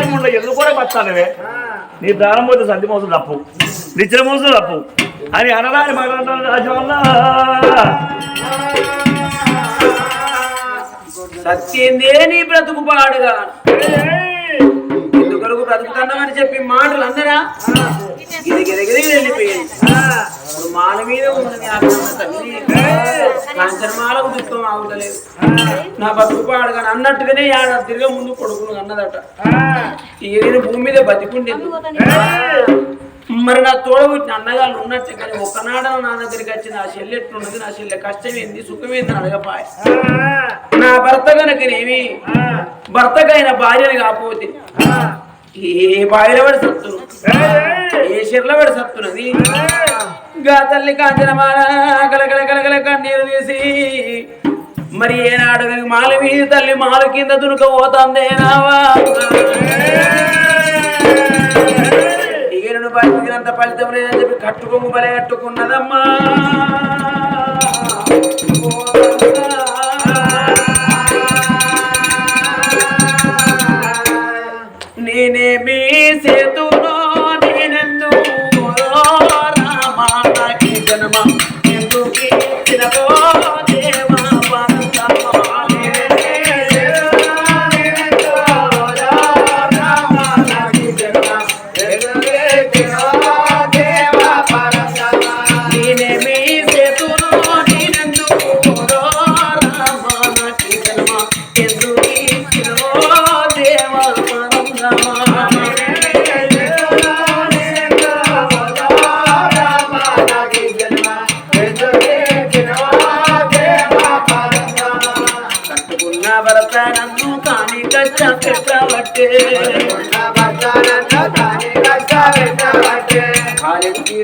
ఆడదారి ముండ ఎందుకు కూడా పచ్చానవే నీ ప్రాణం పోతే సంధి మోసం తప్పు. నిచ్చిన మోసం తప్పు. అని అనరాని మగ రాజవల్ల సత్యందే నీ బ్రతుకు పాడుగా. ఎందుకొరకు బ్రతుకుతున్నామని చెప్పి మాటలు అందరా గిరిగిరిగిరి వెళ్ళిపోయాయి ఇప్పుడు మాల మీద ఉన్నది కాంచనమాలకు దుఃఖం ఆగుతలేదు నా బతుకు కానీ అన్నట్టుగానే ఆడ తిరిగే ముందు కొడుకును అన్నదట. ఏదైనా భూమి మీద బతికుండేది. మరి నా తోడబుట్టిన అన్నగాళ్ళు ఉన్నట్టే కానీ ఒకనాడ నా దగ్గరికి వచ్చి నా చెల్లి ఎట్లున్నది నా చెల్లె కష్టం ఏంది సుఖం ఏంది అడగపాయ నా భర్త కనుకనేమి భర్తకైన భార్యను కాకపోతే ఏ బావిలో పడి సత్తును ఏ చెర్ల పడి సత్తున్నది గా తల్లి కాంచనమాల కలకల కలకల కన్నీరు తీసి మరి ఏనాడు మాల మీద తల్లి మాల కింద దునుక పోతుందేనావా ఇగను బతికినంత ఫలితం లేదని చెప్పి కట్టుకొంగు బలే కట్టుకున్నదమ్మా. నేనేమి సేతు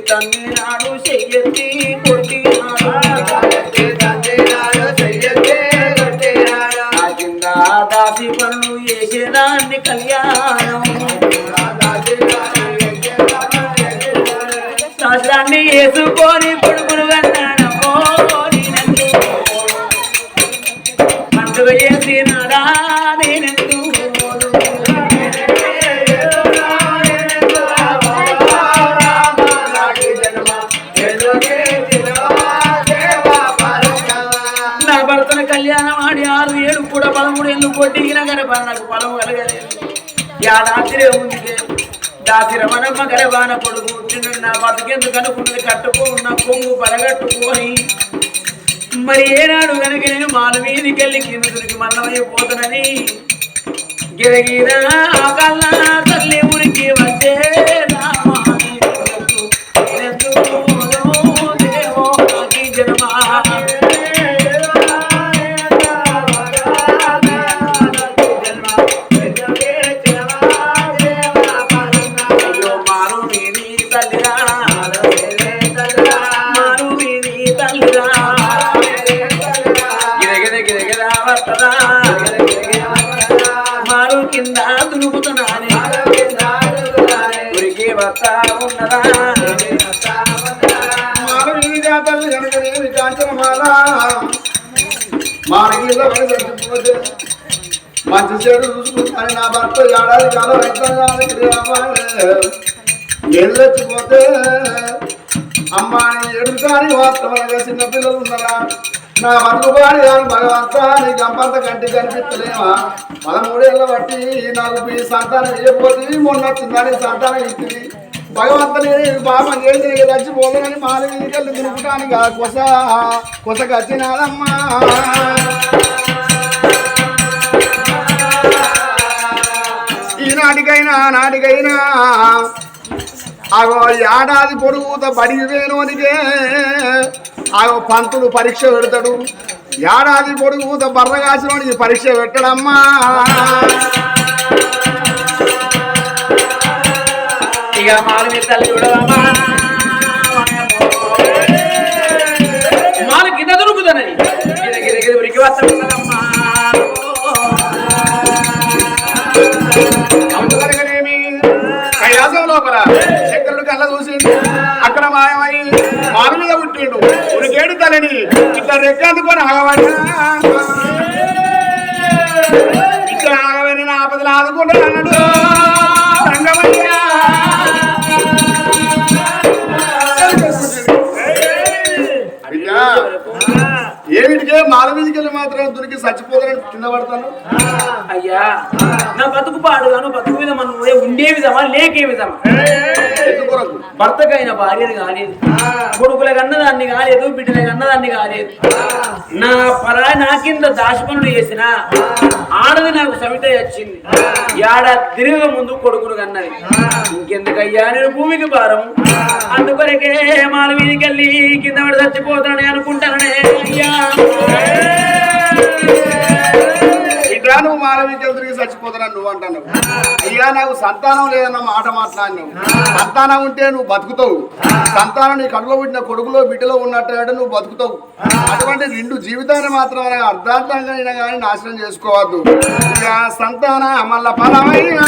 కాలికి తన్ని నాడు చెయ్యెత్తి కొట్టినాడు నా కింద దాసి పనులు చేసేదాన్ని కళ్యాణం. శాస్త్రాన్ని వేసుకొని ఇప్పుడు కర్మ గడవాన పొడుగు పుట్టినడు నా బతికెందుకు అనుకున్నది కట్టుకున్న కొంగు పలగట్టుకొని మరి ఏనాడు కనుక నేను మానవీనికెళ్ళి మీదికి వెళ్ళి కింద మన్నమైపోతున్నది గిరగిరా కల్లా తల్లి ఊరికి వచ్చే మంచి చెడు చూసుకుంటాను నా భర్త ఏడాది కాలం వెళ్ళొచ్చిపోతే అమ్మా నేను ఎడుతాని వాస్తవంగా చిన్న పిల్లలు ఉన్నారా? నా బతుకు పాడి భగవంతా నీ గంపంత కంటి కనిపిస్తలేమా పదమూడేళ్ళ బట్టి నాకు ఈ సంతానం వేయకపోతే మొన్న చిన్నది సంతానం ఇచ్చింది. భగవంతుని పాపం చేసి నీకు చచ్చిపోతుందని మాల మీదకెళ్ళి దునుకుటానికి కొస కొసకు వచ్చినాదమ్మా ఈనాటికైనా నాటికైనా అగో ఏడాది పొడుగుత బడికి వేణోనికే అగో పంతుడు పరీక్ష పెడతాడు. ఏడాది పొడుగుత బర్రగాసినోనికి పరీక్ష పెట్టడమ్మా. ఇక మారు తల్లి చూడదమ్మా మాలు కింద దొరుకుతానని గిర గిర గిర ఉరికి వస్తా కైలాసం లోపల శంకరుడు కళ్ళ చూసి అక్కడ మాయమై మారు మీద పుట్టిండు. ఉరికేడు తలని ఇట్లా రెక్కందుకొని ఆగబడి ఇక్కడ ఆగవని ఆపదలు ఆదుకుంటాను మాల మీదకి వెళ్ళి మాత్రం దునికి చచ్చిపోతానని కింద పడతాను. అయ్యా నా బతుకు పాడుగాను బతుకు విధమా నువ్వే ఉండే విధమా లేకే విధమా? భర్తకైన భార్యని కాలేదు. కొడుకుల కన్నదాన్ని కాలేదు బిడ్డల కన్నదాన్ని కాలేదు. నా పరా నా కింద దాశపనులు చేసిన ఆడది నాకు సవిత వచ్చింది. ఏడా తిరిగి ముందు కొడుకును కన్నది. ఇంకెందుకయ్యా నేను భూమికి భారం? అందుకొరకే మాల మీదకి వెళ్ళి కింద పడి చచ్చిపోతానని అనుకుంటాననే అయ్యా. ఇట్లా నువ్వు మీదకి వెళ్ళి తిరిగి చచ్చిపోతానని నువ్వు అంటాను అయ్యా నాకు సంతానం లేదన్న మాట మాట్లాడినావు. సంతానం ఉంటే నువ్వు బతుకుతావు. సంతానం నీ కడుపులో పుట్టిన కొడుకులో బిడ్డలో ఉన్నట్టు నువ్వు బతుకుతావు. అటువంటి రెండు జీవితాన్ని మాత్రం అర్ధార్థంగా అయినా కానీ నాశనం చేసుకోవద్దు. సంతాన మళ్ళా ఫలమైనా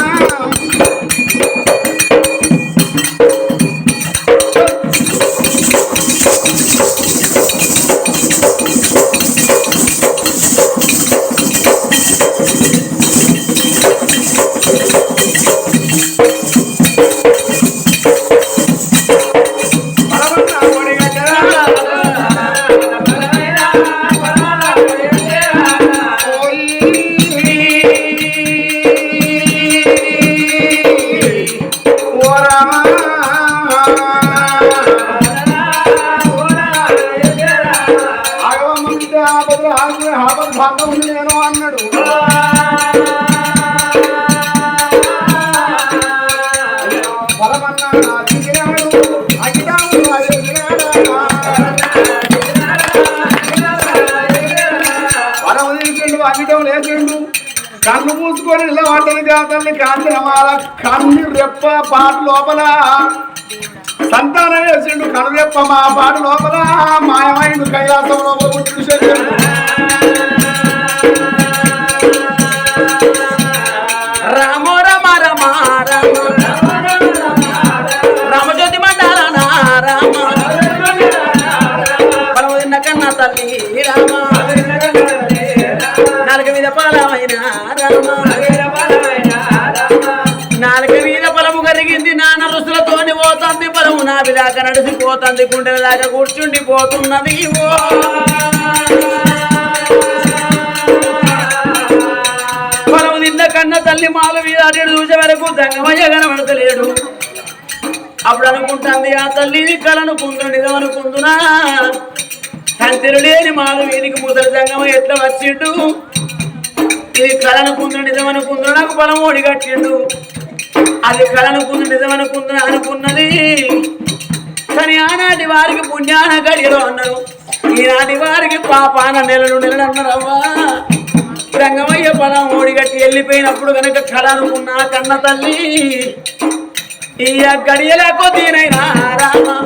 వరం తీసిండు లేచిండు. కన్ను మూసుకొని నిలబడ్డది కాంతి కాంతిరమాల కన్ను రెప్ప పాటు లోపల. సంతానం వేసిండు కన్ను రెప్ప మా పాటు లోపల. మాయమైండు కైలాసం లోపల పుట్టిన శరీరం రామో రమ రమ రామ. రామజ్యోతి మండాల రామ. కన్నా తల్లి రామ. నాలుగు మీద నాలుగు మీద బలము కరిగింది నాన్న రుసులతోని పోతుంది. పొలము నా దాకా నడిచిపోతుంది గుండెల దాకా కూర్చుండి పోతున్నది ఓ పొలము కన్న తల్లి మాలు మీద అటు చూసే వరకు జంగమయ్య కనబడతలేడు. అప్పుడు అనుకుంటుంది ఆ తల్లి కలనుకుందు నిజం అనుకుందునా తంతిరు లేని మాలు వీరికి ముసలి జంగమ ఎట్లా వచ్చిండు? ఇది కలనుకుందు నిజం అనుకుందు నాకు పొలం ఓడి కట్టిండు అది కలనుకుందు నిజం అనుకుందు అనుకున్నది. కానీ ఆనాటి వారికి పుణ్యాన గడియలో అన్నారు. ఈనాటి వారికి పాపాన నెలలు నెలలు అన్నారవ్వా రంగమయ్య పొలం ఓడిగట్టి వెళ్ళిపోయినప్పుడు కనుక కళ కన్న తల్లి ఈ గడియల కొద్దినైనా రామా?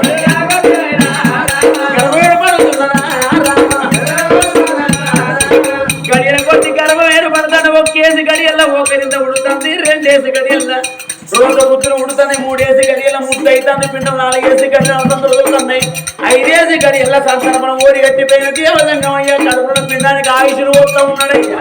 రెండేసి గడియల్లా. రెండు ముద్దులు ఉడుతుంది మూడేసి గడియల ముద్దు అవుతాను పిండం నాలుగేసి గడియల దొరుకుతున్నాయి ఐదేసి గడియల సంతానం ఓడి గట్టిపోయిన కేవలంగా అయ్యా? కడుపున పిండానికి ఆయుషులు పోతా ఉన్నాడయ్యా.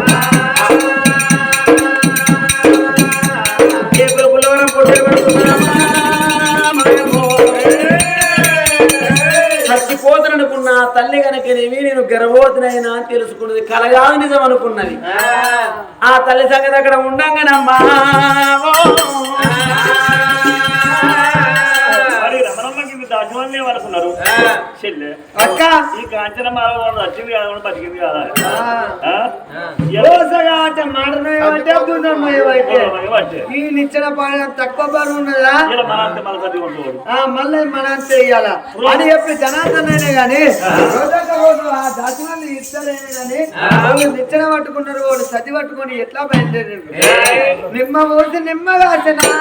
తల్లి కనుకనేమి నేను గర్భవతినైనా అని తెలుసుకున్నది. కలగాదు నిజం అనుకున్నది. ఆ. తల్లి సంగతి అక్కడ ఉండంగానమ్మా. చెల్లె అక్క. ఈ కాంచన మాల వాళ్ళు వచ్చింది కాదు కూడా బతికింది కాదా. అంటే తక్కువ బరువు ఉన్నదా? మన అంతే మళ్ళీ మన ఇయ్యాల. అని చెప్పి జనార్దనైనా గాని రోజొక్క రోజు ఆ గాని వాళ్ళు నిచ్చెన పట్టుకున్నారు వాడు సతి పట్టుకొని ఎట్లా బయలుదేరారు? నిమ్మ నిమ్మగా నిమ్మ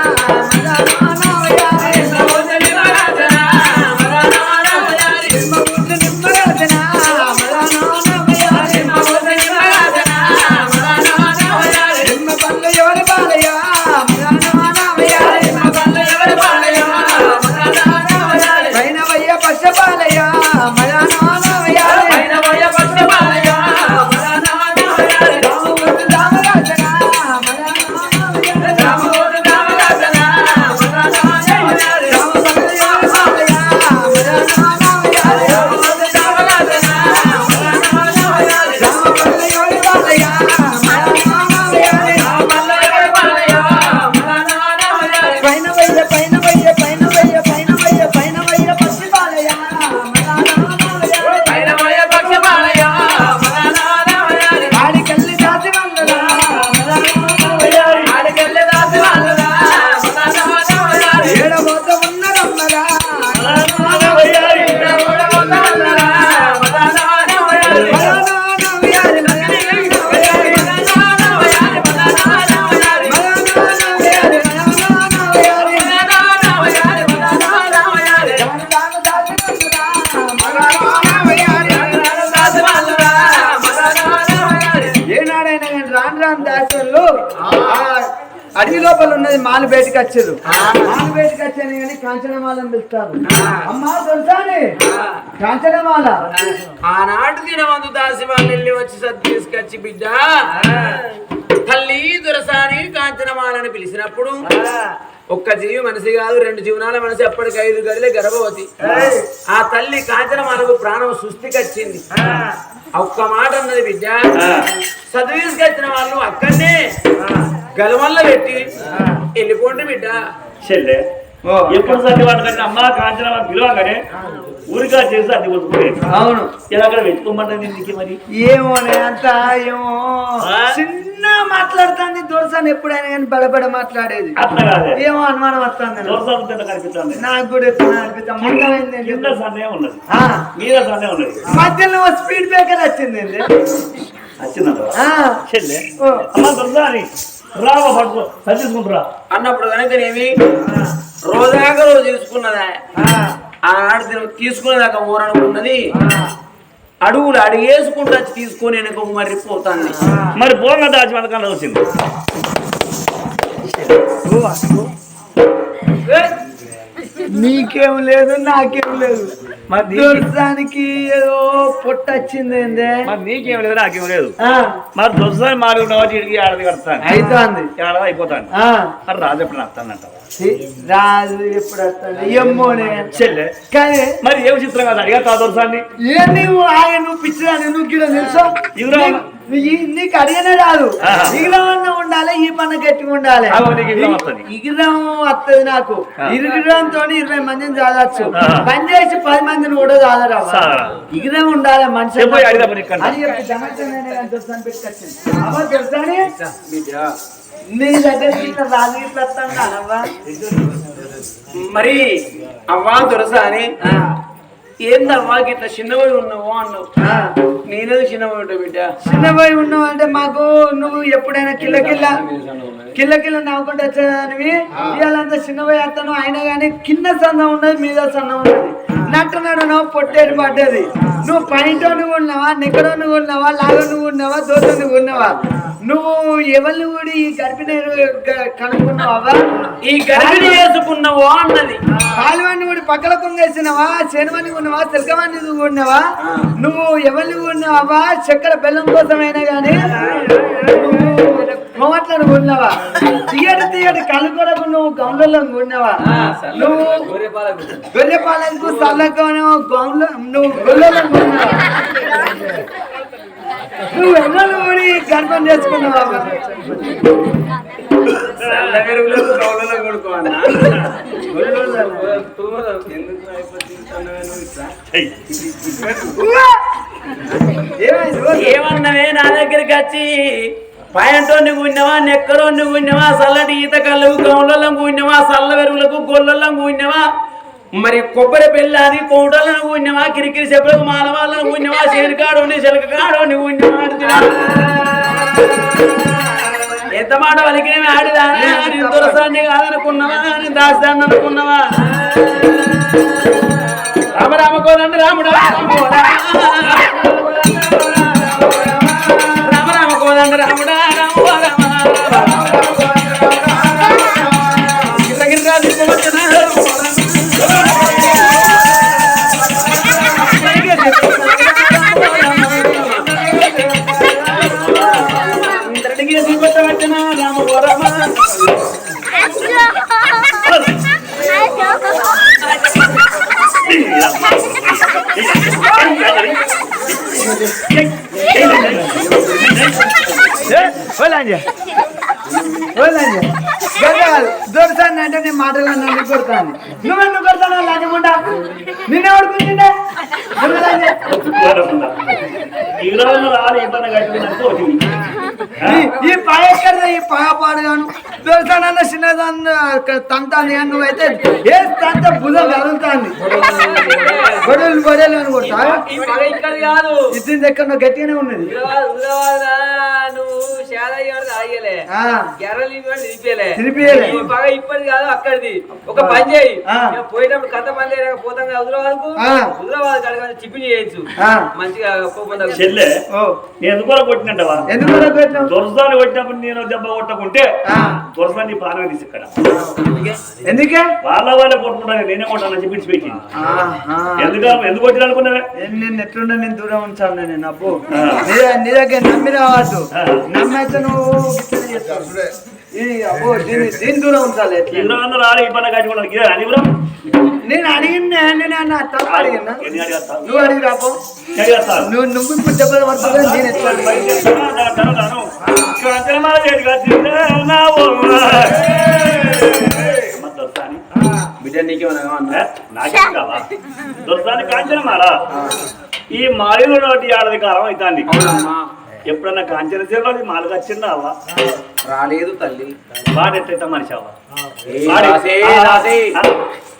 అడవి లోపల ఉన్నది మాలు బయటకు వచ్చారు మాలు బయటకు వచ్చాను కానీ కాంచనమాలని పిలుస్తారు. అమ్మా తెలుసాని? కాంచనమాల. ఆనాటి దినమందు దాసి వాళ్ళు వెళ్ళి వచ్చి సర్ది తీసుకొచ్చి బిడ్డ తల్లి దురసాని కాంచనమాలని పిలిచినప్పుడు ఒక్క జీవి మనిషి కాదు రెండు జీవనాల మనిషి అప్పటికి ఐదు గదిలే గర్భవతి. ఆ తల్లి కాంచనమాలకు ప్రాణం సృష్టికొచ్చింది. ఆ! ఒక్క మాట అన్నది బిడ్డ చదువు తీసుకొచ్చిన వాళ్ళు అక్కడనే గలవల్ల పెట్టి వెళ్ళిపోండి బిడ్డ. చెల్లె ఎప్పుడు సర్ది పడకండి అమ్మ కాంచన పిలవగానే ఊరికా చేసి అది అవును. ఇలా అక్కడ వెతుకోమంటే నీకు మరి? ఏమోనే అంత ఏమో. మాట్లాడుతుంది దొరసాని ఎప్పుడైనా కానీ బడబడ మాట్లాడేది. ఏమో అనుమానం వస్తుంది. నాకు కూడా ఎప్పుడు అనిపిస్తాం. మొత్తం కింద సందే ఉన్నది. ఆ, మీద సందే ఉన్నది. మధ్యలో స్పీడ్ బ్రేకర్ వచ్చింది? రావ అన్నప్పుడు కనుకనేమి రోజాగా రోజు తీసుకున్నదా. ఆ, ఆనాడు తిన- తీసుకునేదాకా ఊరనుకున్నది అడుగులు అడిగేసుకుంటూ వచ్చి తీసుకొని వెనక మరి పోతాంది మరి పోంగ దాచి మనకన్నా వచ్చింది. నీకేం లేదు నాకేం లేదు. దొరసానికి ఏదో పొట్ట వచ్చింది ఏందే? మరి నీకేం లేదు నాకేం లేదు. మరి దొరసారి మారి ఉన్న వాటి ఇడికి ఆడది కడతాను ఆడది అయిపోతాను ఆ, మరి రాజు ఎప్పుడు వస్తానంట ఛీ, రాజు ఎప్పుడు వస్తాడు? ఎమ్మోనే చెల్లె. కానీ మరి ఏం చిత్రం కాదు? అడిగా తా దొరసాన్ని. ఏ నువ్వు ఆయన నువ్వు పిచ్చిరాని నువ్వు గిడ తెలుసా? నీకు అడిగినే రాదు. ఇగిరం ఉండాలి ఈ పన్న గట్టిగా ఉండాలి. ఆగో, నీకు ఇగిరం వస్తది. నాకు. ఆ. ఇరుగురంతో ఇరవై మందిని చాలచ్చు. పని చేసి పది మందిని కూడా చాలరా? చాలరా. ఇగిరం ఉండాలి మనిషి. అని చెప్పి పెట్టుకొచ్చింది దొరసాని? నీ ఇట్లా రాజు ఇట్లా వస్తాను అనవ్వా మరి అవ్వా దొరస అని? ఏందవ్వా ఇట్లా చిన్నవి ఉన్నావు అన్నావు. నేనేది చిన్నవి ఉంటా బిడ్డ. చిన్నపోయి ఉన్నావు అంటే మాకు నువ్వు ఎప్పుడైనా కిల్ల కిల్ల కిల్ల కిల్ల నవ్వుకుంటూ వచ్చేదానివి? ఇవాళంతా చిన్నపోయి అతను అయినా కానీ కింద సన్నం ఉన్నది మీద సన్నం ఉన్నది. నట్టు నడు నువ్వు పొట్టేది పడ్డది. నువ్వు పైట నువ్వు ఉన్నావా నిక్కడో నువ్వు ఉన్నావా లాగో నువ్వు ఉన్నావా దోశ నువ్వు ఉన్నావా నువ్వు ఎవరిని కూడా ఈ గర్భిణి కనుక్కున్నావా? ఈ గర్భిణి చేసుకున్నావు అన్నది. కాలువాన్ని కూడా పక్కల కొంగేసినవా? శనివాన్ని ఉన్నావా సిల్కవాన్ని నువ్వు ఉన్నావా నువ్వు ఎవరిని ఉన్నావా చక్కెర బెల్లం కోసమైనా గానీ మొమట్ల నువ్వు ఉన్నావా తీయడి తీయడి కళ్ళు నువ్వు గౌన్లలో ఉన్నావా నువ్వు గొర్రె పాలకు సల్లకోను గౌన్లో నువ్వు గొల్లలో ఉన్నావా నువ్వు ఎన్నో కూడా గర్భం చేసుకున్నావు చల్లగరువులకు ఏమన్నవే నా దగ్గరికి వచ్చి? పాయంతో నువ్వు ఉన్నవా నెక్కలో నువ్వు ఉన్నవా చల్లటి ఈత కళ్ళకు గౌన్లలో ఉన్నవా చల్ల వెరుగులకు గొల్లలో ఉన్నవా మరి కొబ్బరి బెల్లాని కోటలను నువ్వు ఉన్నవా కిరికిరి చెప్పులకు మాలవాళ్ళను ఉన్నవా శేలికాడు శెలక కాడు నువ్వు ఉన్నవా అంటున్నా. ఎంత మాట వలికి ఆడిదానా నేను దొరసాన్ని కాదనుకున్నావా నేను దాస్తాను అనుకున్నావా రామ రామ కోదండి రాముడు రామ రామ కోదండి రాముడా దొరుకుతాను అంటే నేను మాటలు నన్ను కొడతాను? నువ్వు నువ్వెందుకు కొడతాను? లేకుండా నిన్నే పడుకుంటుండే ఈ రాలి ఇబ్బంది కట్టుకున్నట్టు ఈ పాయక్కడ ఈ పాయ పాడుగాను దొరుకుతానన్న చిన్నదాన్ని తంతాను కానీ నువ్వైతే ఏ తంత భుజం కదులుతాంది. గొడవలు గొడవలు అని కొడతా. ఈ పగ ఇక్కడ కాదు ఇది ఎక్కడ గట్టిగానే ఉన్నది. కాదు అక్కడిది ఒక పని చేయి. పోయేటప్పుడు కథ పని పోతాం కదా హుజరాబాద్కు ఆ. హుజరాబాద్ కడగాలి టిఫిన్ చేయొచ్చు. ఆ. మంచిగా నేను ఎందుకు కొట్టినట్టవా ఎందుకు పెట్టినావు? దొరసాన్ని కొట్టినప్పుడు నేను దెబ్బ కొట్టకుంటే. దొరసాన్ని ప్రాణం తీసి ఇక్కడ ఎందుకే వాళ్ళ వాళ్ళే కొట్టుకుంటాను నేనే కొట్టాను చెప్పి పెట్టింది. ఎందుకు ఎందుకు కొట్టిన అనుకున్నావే నేను ఎట్లున్నా నేను దూరం ఉంచాను నేను అప్పు. నీ దగ్గర నమ్మి రావద్దు. నమ్మైతే నువ్వు దూరం ఉంచాలి. నేను అడిగినా నేను తప్ప అడిగినా నువ్వు అడిగి రాపో. నువ్వు నువ్వు ఇప్పుడు దెబ్బలు పడుతుంది నేను? బిడ్డ నీకేమన్నా అన్నా దొరసాని కాంచన మారా ఈ మాయలో ఏడాది కాలం అవునమ్మా. ఎప్పుడన్నా కాంచన చెల్లది మాలకు వచ్చిందా అవ్వ రాలేదు తల్లి. వాడు ఎట్లయితే మనిషి అవ్వ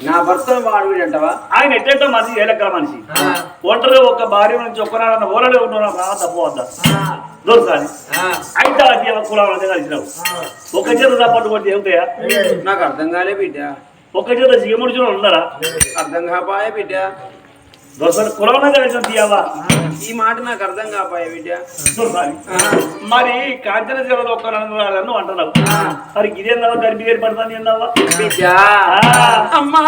నా భర్త వాడు వీడంటవా ఆయన ఎట్లయితే మనిషి ఏ లెక్కల మనిషి. ఒంటరి ఒక భార్య నుంచి ఒక్కనాడన్న ఓరడే ఉంటున్నా రా తప్పు వద్దా? దొరసాని అయితే అది కులం కలిసినావు. ఒక చేత తప్పట్టు కొట్టి ఏమిటాయా? నాకు అర్థం కాలే బిడ్డ. ఒక చేత చూడ ఉన్నారా? అర్థం కాపాయే బిడ్డ. ఈ మాట నాకు అర్థం కాపాయే బిడ్డ. మరి కాంచన సేవలో ఒక్క నన్ను అంటున్నావు. మరి ఇదేందా గర్భి ఏర్పడుతుంది ఏందవ్వా బిడ్డ. ఆ. అమ్మా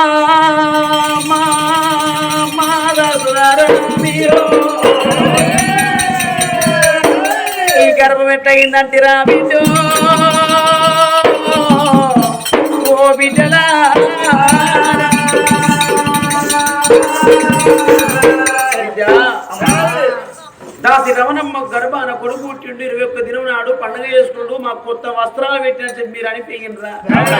గర్భం ఎట్టయిందంటిరా బిడ్డ? ఓ బిడ్డలా. దాసి రమణమ్మ గర్భాన కొడుకు పుట్టిండు ఇరవై ఒక్క దినం నాడు పండుగ చేసుకుంటూ మాకు కొత్త వస్త్రాలు పెట్టినట్టు మీరు అనిపించరా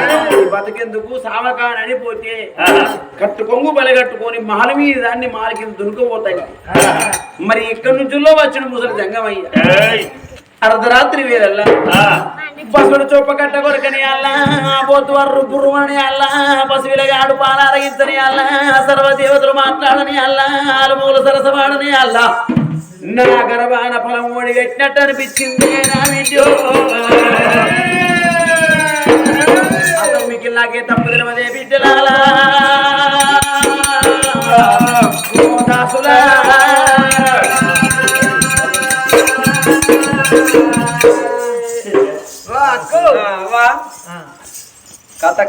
బతికెందుకు సావకానని పోతే కట్టు కొంగు బలగట్టుకొని మహల మీద దాన్ని మాల కింద దునుకుపోతాయి మరి ఇక్కడి నుంచిలో వచ్చిన ముసలి జంగమయ్య. అర్ధరాత్రి వేరల్లా ఆ. బసుడు చొప్ప కట్ట కొరకని అల్లా పోతు వర్రు గుర్రుమని అల్లా పసివిలగాడు పాలారగించని అల్లా సర్వదేవతలు మాట్లాడని అల్లా ఆలుమూలు సరసవాడని అల్లా. నా గర్భాన ఫలం ఓడి పెట్టినట్టు అనిపించింది నా వీడియో అసలు మీకు నాకే తప్పు తెలియదే బిడ్డలాలా దాసులా వా, అక్కు. వా కథ